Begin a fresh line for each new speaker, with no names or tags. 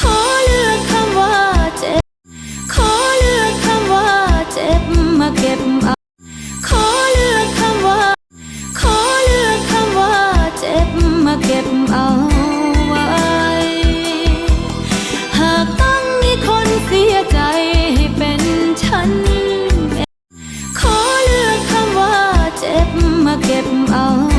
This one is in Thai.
ขอเลือกคำว่าเจ็บ ขอเลือกคำว่าเจ็บมาเก็บเอา ขอเลือกคำว่า ขอเลือกคำว่าเจ็บมาเก็บเอา Oh.